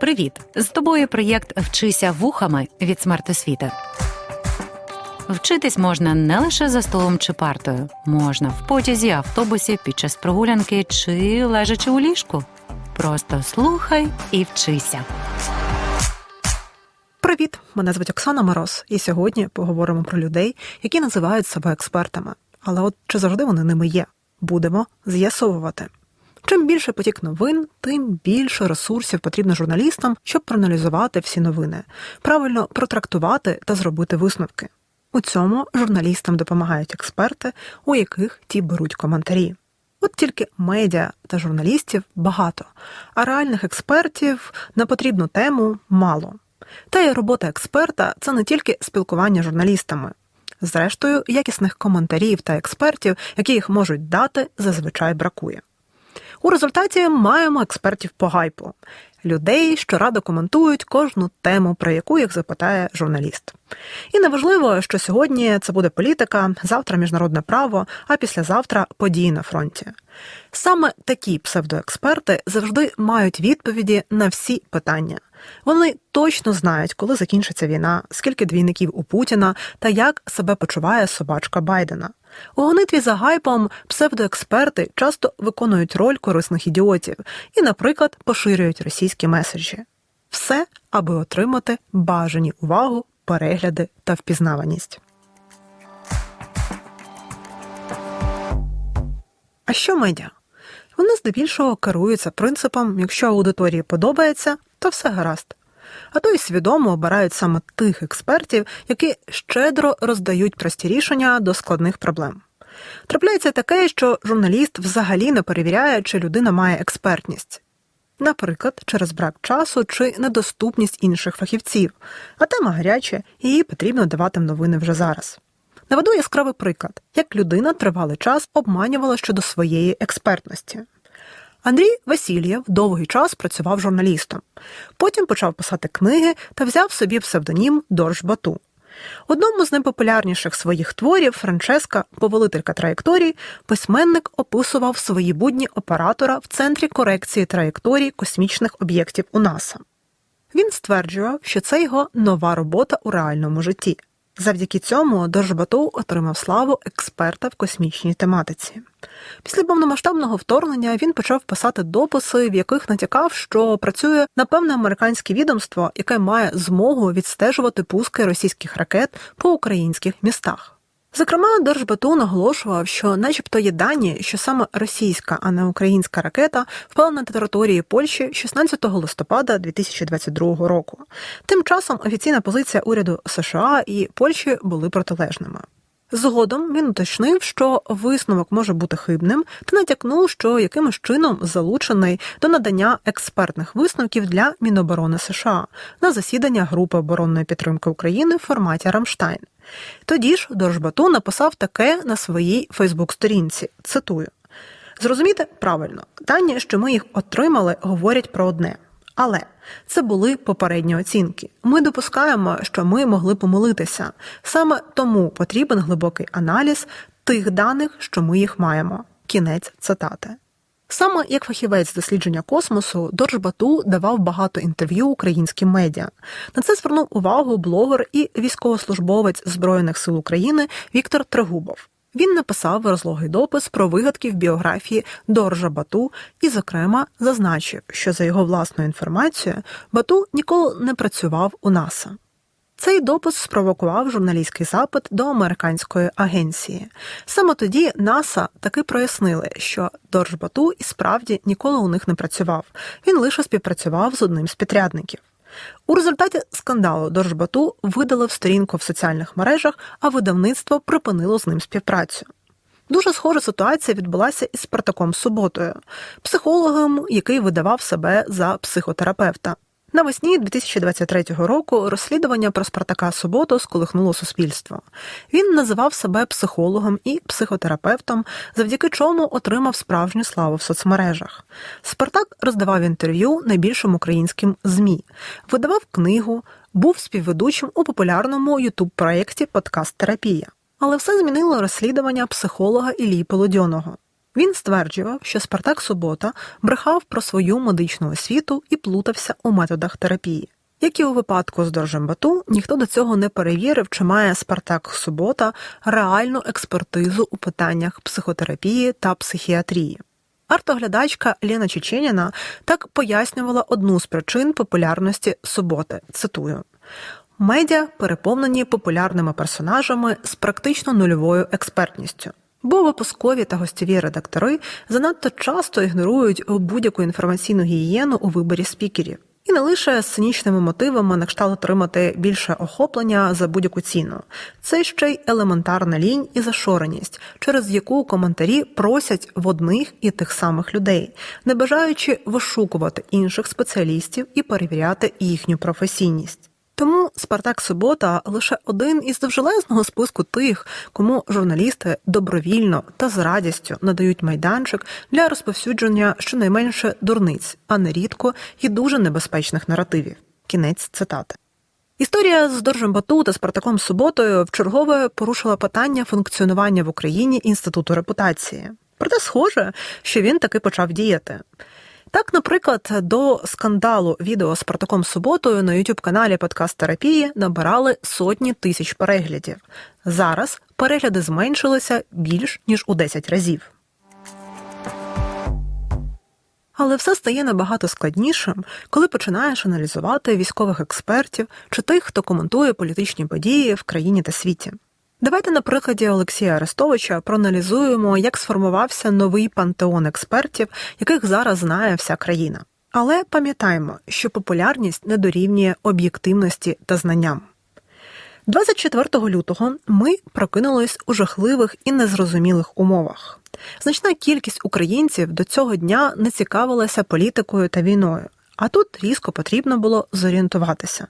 Привіт! З тобою проєкт Вчися вухами від смертосвіти. Вчитись можна не лише за столом чи партою, можна в потязі, автобусі, під час прогулянки чи лежачи у ліжку. Просто слухай і вчися. Привіт! Мене звуть Оксана Мороз, і сьогодні поговоримо про людей, які називають себе експертами. Але от чи завжди вони ними є? Будемо з'ясовувати. Чим більше потік новин, тим більше ресурсів потрібно журналістам, щоб проаналізувати всі новини, правильно протрактувати та зробити висновки. У цьому журналістам допомагають експерти, у яких ті беруть коментарі. От тільки медіа та журналістів багато, а реальних експертів на потрібну тему мало. Та й робота експерта це не тільки спілкування з журналістами. Зрештою, якісних коментарів та експертів, які їх можуть дати, зазвичай бракує. У результаті маємо експертів по гайпу людей, що радо коментують кожну тему, про яку їх запитає журналіст. І неважливо, що сьогодні це буде політика, завтра міжнародне право, а післязавтра події на фронті. Саме такі псевдоексперти завжди мають відповіді на всі питання. Вони точно знають, коли закінчиться війна, скільки двійників у Путіна та як себе почуває собачка Байдена. У гонитві за гайпом псевдоексперти часто виконують роль корисних ідіотів і, наприклад, поширюють російські меседжі. Все, аби отримати бажані увагу, перегляди та впізнаваність. А що медіа? Вони здебільшого керуються принципом, якщо аудиторії подобається, то все гаразд. А то й свідомо обирають саме тих експертів, які щедро роздають прості рішення до складних проблем. Трапляється таке, що журналіст взагалі не перевіряє, чи людина має експертність. Наприклад, через брак часу чи недоступність інших фахівців, а тема гаряча, їй потрібно давати новини вже зараз. Наведу яскравий приклад, як людина тривалий час обманювала щодо своєї експертності. Андрій Васильєв довгий час працював журналістом, потім почав писати книги та взяв собі псевдонім Дорж Бату. Одному з найпопулярніших своїх творів Франческа, повелителька траєкторій, письменник описував свої будні оператора в центрі корекції траєкторій космічних об'єктів у НАСА. Він стверджував, що це його нова робота у реальному житті. Завдяки цьому Доржбату отримав славу експерта в космічній тематиці. Після повномасштабного вторгнення він почав писати дописи, в яких натякав, що працює на певне американське відомство, яке має змогу відстежувати пуски російських ракет по українських містах. Зокрема, Держбату наголошував, що, начебто, є дані, що саме російська, а не українська ракета впала на території Польщі 16 листопада 2022 року. Тим часом офіційна позиція уряду США і Польщі були протилежними. Згодом він уточнив, що висновок може бути хибним, та натякнув, що якимось чином залучений до надання експертних висновків для Міноборони США на засідання групи оборонної підтримки України в форматі Рамштайн. Тоді ж Доржбату написав таке на своїй Фейсбук-сторінці. Цитую: зрозуміти правильно, дані, що ми їх отримали, говорять про одне. Але це були попередні оцінки. Ми допускаємо, що ми могли помилитися. Саме тому потрібен глибокий аналіз тих даних, що ми їх маємо. Кінець цитати. Саме як фахівець дослідження космосу, Доржбату давав багато інтерв'ю українським медіа. На це звернув увагу блогер і військовослужбовець Збройних сил України Віктор Трегубов. Він написав розлогий допис про вигадки в біографії Доржа Бату і, зокрема, зазначив, що за його власною інформацією Бату ніколи не працював у НАСА. Цей допис спровокував журналістський запит до американської агенції. Саме тоді НАСА таки прояснили, що Дорж Бату і справді ніколи у них не працював. Він лише співпрацював з одним з підрядників. У результаті скандалу Доржбату видалив сторінку в соціальних мережах, а видавництво припинило з ним співпрацю. Дуже схожа ситуація відбулася із Спартаком Суботою, психологом, який видавав себе за психотерапевта. Навесні 2023 року розслідування про Спартака Суботу сколихнуло суспільство. Він називав себе психологом і психотерапевтом, завдяки чому отримав справжню славу в соцмережах. Спартак роздавав інтерв'ю найбільшим українським ЗМІ, видавав книгу, був співведучим у популярному ютуб-проєкті Подкаст Терапія. Але все змінило розслідування психолога Іллі Полодьоного. Він стверджував, що Спартак Субота брехав про свою медичну освіту і плутався у методах терапії. Як і у випадку з Доржембату, ніхто до цього не перевірив, чи має Спартак Субота реальну експертизу у питаннях психотерапії та психіатрії. Артоглядачка Лена Чеченіна так пояснювала одну з причин популярності суботи. Цитую. Медіа переповнені популярними персонажами з практично нульовою експертністю. Бо випускові та гостєві редактори занадто часто ігнорують будь-яку інформаційну гігієну у виборі спікерів. І не лише з цинічними мотивами на кшталт отримати більше охоплення за будь-яку ціну. Це ще й елементарна лінь і зашореність, через яку коментарі просять в одних і тих самих людей, не бажаючи вишукувати інших спеціалістів і перевіряти їхню професійність. Тому Спартак Субота лише один із довжелезного списку тих, кому журналісти добровільно та з радістю надають майданчик для розповсюдження щонайменше дурниць, а нерідко і дуже небезпечних наративів. Кінець цитати. Історія з Доржем Бату та Спартаком Суботою вчергове порушила питання функціонування в Україні інституту репутації. Проте схоже, що він таки почав діяти. Так, наприклад, до скандалу відео з Спартаком Суботою на youtube каналі Подкаст Терапії набирали сотні тисяч переглядів. Зараз перегляди зменшилися більш ніж у 10 разів. Але все стає набагато складнішим, коли починаєш аналізувати військових експертів чи тих, хто коментує політичні події в країні та світі. Давайте на прикладі Олексія Арестовича проаналізуємо, як сформувався новий пантеон експертів, яких зараз знає вся країна. Але пам'ятаємо, що популярність не дорівнює об'єктивності та знанням. 24 лютого ми прокинулись у жахливих і незрозумілих умовах. Значна кількість українців до цього дня не цікавилася політикою та війною, а тут різко потрібно було зорієнтуватися.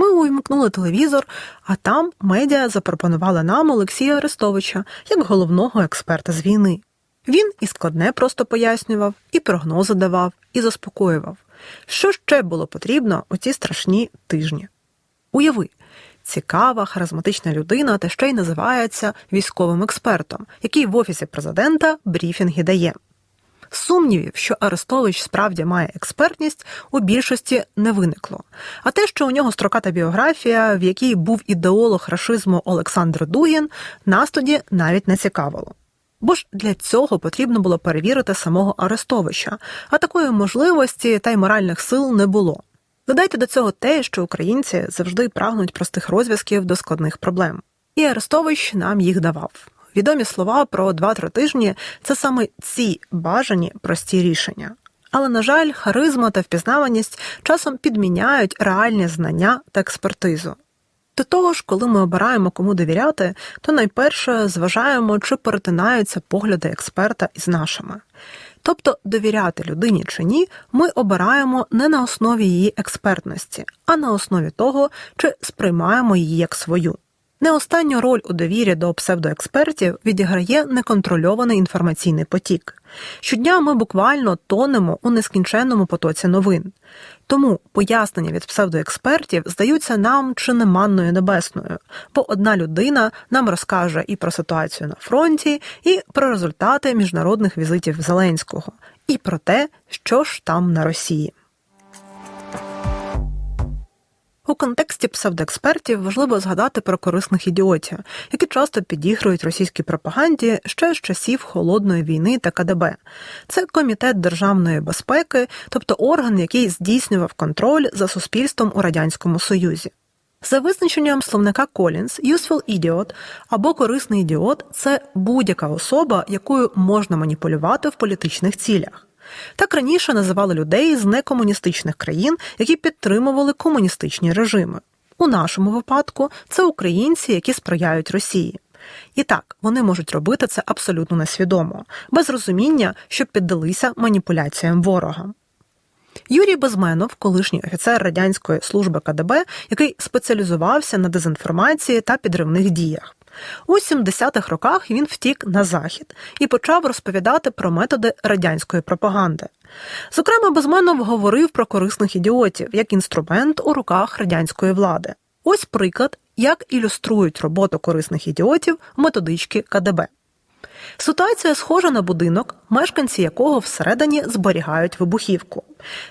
Ми увімкнули телевізор, а там медіа запропонували нам Олексія Арестовича як головного експерта з війни. Він і складне просто пояснював, і прогнози давав, і заспокоював. Що ще було потрібно у ці страшні тижні? Уяви, цікава, харизматична людина, та ще й називається військовим експертом, який в офісі президента брифінги дає. Сумнівів, що Арестович справді має експертність, у більшості не виникло. А те, що у нього строката біографія, в якій був ідеолог рашизму Олександр Дугін, нас тоді навіть не цікавило. Бо ж для цього потрібно було перевірити самого Арестовича, а такої можливості та й моральних сил не було. Додайте до цього те, що українці завжди прагнуть простих розв'язків до складних проблем. І Арестович нам їх давав. Відомі слова про 2-3 тижні це саме ці бажані прості рішення. Але, на жаль, харизма та впізнаваність часом підміняють реальні знання та експертизу. До того ж, коли ми обираємо кому довіряти, то найперше зважаємо, чи перетинаються погляди експерта із нашими. Тобто довіряти людині чи ні, ми обираємо не на основі її експертності, а на основі того, чи сприймаємо її як свою. Не останню роль у довірі до псевдоекспертів відіграє неконтрольований інформаційний потік. Щодня ми буквально тонемо у нескінченному потоці новин. Тому пояснення від псевдоекспертів здаються нам чи не манною небесною, бо одна людина нам розкаже і про ситуацію на фронті, і про результати міжнародних візитів Зеленського, і про те, що ж там на Росії. У контексті псевдоекспертів важливо згадати про корисних ідіотів, які часто підігрують російській пропаганді ще з часів холодної війни та КДБ. Це комітет державної безпеки, тобто орган, який здійснював контроль за суспільством у радянському союзі. За визначенням словника Collins, useful idiot або корисний ідіот це будь-яка особа, якою можна маніпулювати в політичних цілях. Так раніше називали людей з некомуністичних країн, які підтримували комуністичні режими. У нашому випадку це українці, які сприяють Росії. І так, вони можуть робити це абсолютно несвідомо, без розуміння, що піддалися маніпуляціям ворога. Юрій Безменов, колишній офіцер радянської служби КДБ, який спеціалізувався на дезінформації та підривних діях. У 70-х роках він втік на захід і почав розповідати про методи радянської пропаганди. Зокрема, Безменов говорив про корисних ідіотів як інструмент у руках радянської влади. Ось приклад, як ілюструють роботу корисних ідіотів методички КДБ. Ситуація схожа на будинок, мешканці якого всередині зберігають вибухівку.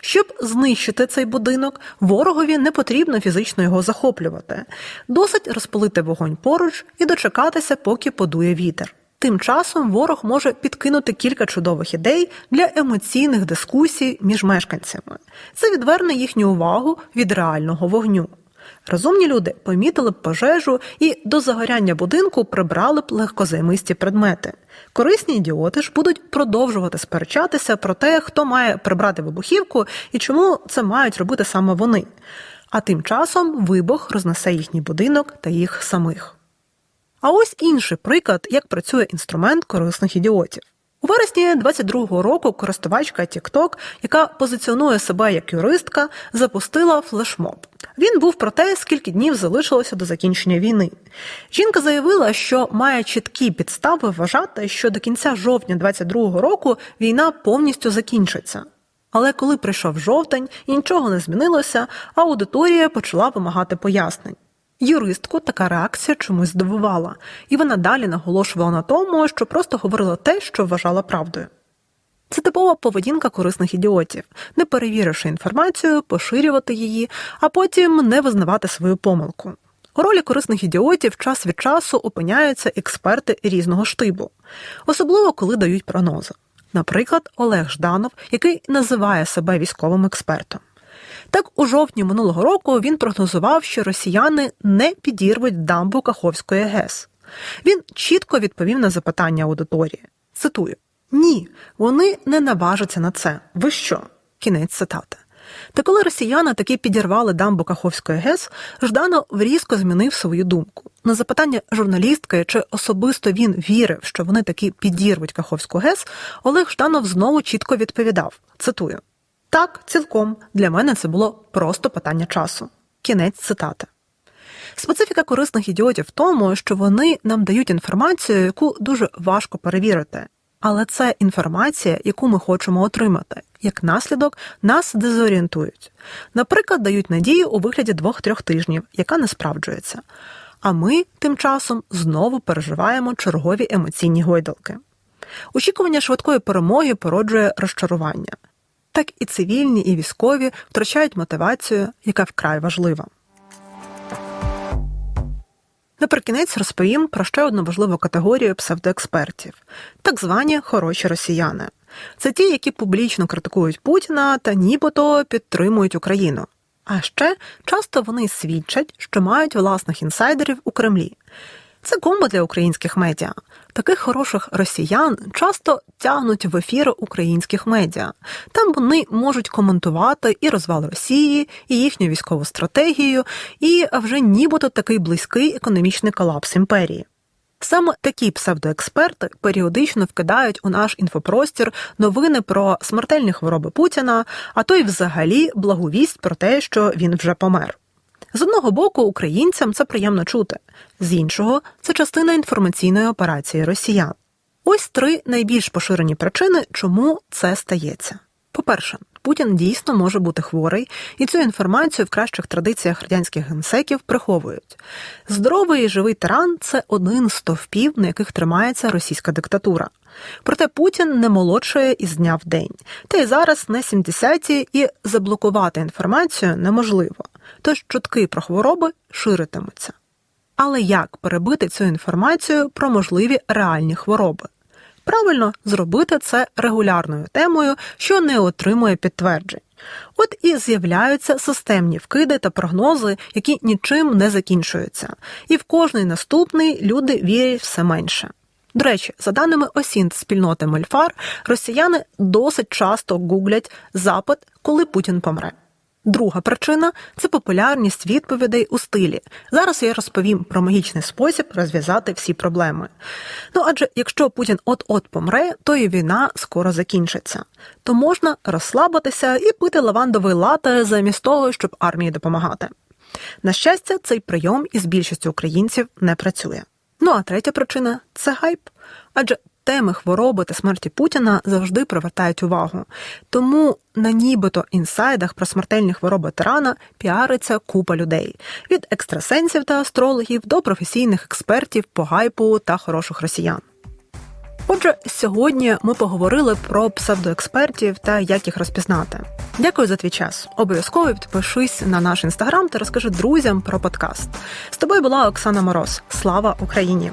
Щоб знищити цей будинок, ворогові не потрібно фізично його захоплювати. Досить розпалити вогонь поруч і дочекатися, поки подує вітер. Тим часом ворог може підкинути кілька чудових ідей для емоційних дискусій між мешканцями. Це відверне їхню увагу від реального вогню. Розумні люди помітили б пожежу і до загоряння будинку прибрали б легкозаймисті предмети. Корисні ідіоти ж будуть продовжувати сперечатися про те, хто має прибрати вибухівку і чому це мають робити саме вони. А тим часом вибух рознесе їхній будинок та їх самих. А ось інший приклад, як працює інструмент корисних ідіотів. Вересні 22-го року користувачка TikTok, яка позиціонує себе як юристка, запустила флешмоб. Він був про те, скільки днів залишилося до закінчення війни. Жінка заявила, що має чіткі підстави вважати, що до кінця жовтня 22-го року війна повністю закінчиться. Але коли прийшов жовтень і нічого не змінилося, аудиторія почала вимагати пояснень. Юристку така реакція чомусь здивувала, і вона далі наголошувала на тому, що просто говорила те, що вважала правдою. Це типова поведінка корисних ідіотів, не перевіривши інформацію, поширювати її, а потім не визнавати свою помилку. У ролі корисних ідіотів час від часу опиняються експерти різного штибу, особливо коли дають прогнози. Наприклад, Олег Жданов, який називає себе військовим експертом. Так, у жовтні минулого року він прогнозував, що росіяни не підірвуть дамбу Каховської ГЕС. Він чітко відповів на запитання аудиторії. Цитую: Ні, вони не наважаться на це. Ви що? Кінець цитати. Та коли росіяни таки підірвали дамбу Каховської ГЕС, Жданов різко змінив свою думку. На запитання журналістки, чи особисто він вірив, що вони таки підірвуть Каховську ГЕС, Олег Жданов знову чітко відповідав: цитую. Так, цілком для мене це було просто питання часу. Кінець цитати. Специфіка корисних ідіотів в тому, що вони нам дають інформацію, яку дуже важко перевірити. Але це інформація, яку ми хочемо отримати. Як наслідок, нас дезорієнтують. Наприклад, дають надію у вигляді двох-трьох тижнів, яка не справджується. А ми тим часом знову переживаємо чергові емоційні гойдалки. Очікування швидкої перемоги породжує розчарування так і цивільні, і військові втрачають мотивацію, яка вкрай важлива. Наприкінець розповім про ще одну важливу категорію псевдоекспертів так звані хороші росіяни. Це ті, які публічно критикують Путіна та нібито підтримують Україну. А ще часто вони свідчать, що мають власних інсайдерів у Кремлі. Це комбо для українських медіа. Таких хороших росіян часто тягнуть в ефір українських медіа. Там вони можуть коментувати і розвал Росії, і їхню військову стратегію, і вже нібито такий близький економічний колапс імперії. Саме такі псевдоексперти періодично вкидають у наш інфопростір новини про смертельні хвороби Путіна, а то й взагалі благовість про те, що він вже помер. З одного боку, українцям це приємно чути, з іншого це частина інформаційної операції росіян. Ось три найбільш поширені причини, чому це стається. По-перше, Путін дійсно може бути хворий, і цю інформацію в кращих традиціях радянських генсеків приховують. Здоровий і живий тиран це один з стовпів, на яких тримається російська диктатура. Проте Путін не молодшає із дня в день, та й зараз не 70-ті, і заблокувати інформацію неможливо. Тож чутки про хвороби ширитимуться. Але як перебити цю інформацію про можливі реальні хвороби? Правильно зробити це регулярною темою, що не отримує підтверджень. От і з'являються системні вкиди та прогнози, які нічим не закінчуються, і в кожний наступний люди вірять все менше. До речі, за даними осінт спільноти Мольфар, росіяни досить часто гуглять запит, коли Путін помре. Друга причина це популярність відповідей у стилі. Зараз я розповім про магічний спосіб розв'язати всі проблеми. Ну адже якщо Путін от-от помре, то і війна скоро закінчиться. То можна розслабитися і пити лавандовий лате замість того, щоб армії допомагати. На щастя, цей прийом із більшістю українців не працює. Ну а третя причина це гайп. Адже теми хвороби та смерті Путіна завжди привертають увагу. Тому на нібито інсайдах про смертельні хвороби тирана піариться купа людей від екстрасенсів та астрологів до професійних експертів по гайпу та хороших росіян. Отже, сьогодні ми поговорили про псевдоекспертів та як їх розпізнати. Дякую за твій час. Обов'язково підпишись на наш інстаграм та розкажи друзям про подкаст. З тобою була Оксана Мороз. Слава Україні!